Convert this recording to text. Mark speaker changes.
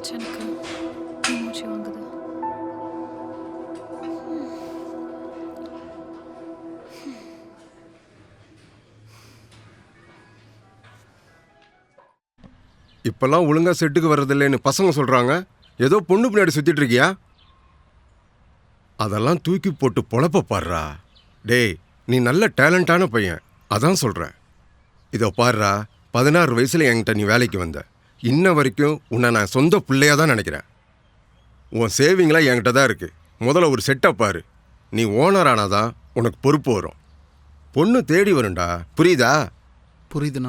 Speaker 1: என்னாச்சு எனக்கு மூச்சு வாங்குது
Speaker 2: இப்பெல்லாம் ஒழுங்கா செட்டுக்கு வர்றதில்லைன்னு பசங்க சொல்றாங்க. ஏதோ பொண்ணு பின்னாடி சுத்திட்டு இருக்கியா? அதெல்லாம் தூக்கி போட்டு பொழப்ப பாடுறா. டேய் நீ நல்ல டேலண்டான பையன். அதான் சொல்கிறேன் இதோ பாடுறா பதினாறு வயசில் என்கிட்ட நீ வேலைக்கு வந்த. இன்ன வரைக்கும் உன்னை நான் சொந்த பிள்ளையாக தான் நினைக்கிறேன். உன் சேவிங்லாம் என்கிட்ட தான் இருக்குது முதல்ல ஒரு செட்டப் பாரு. நீ ஓனர் ஆனாதான் உனக்கு பொறுப்பு வரும். பொண்ணு தேடி வரும்டா. புரியுதா?
Speaker 3: புரியுதுண்ணா.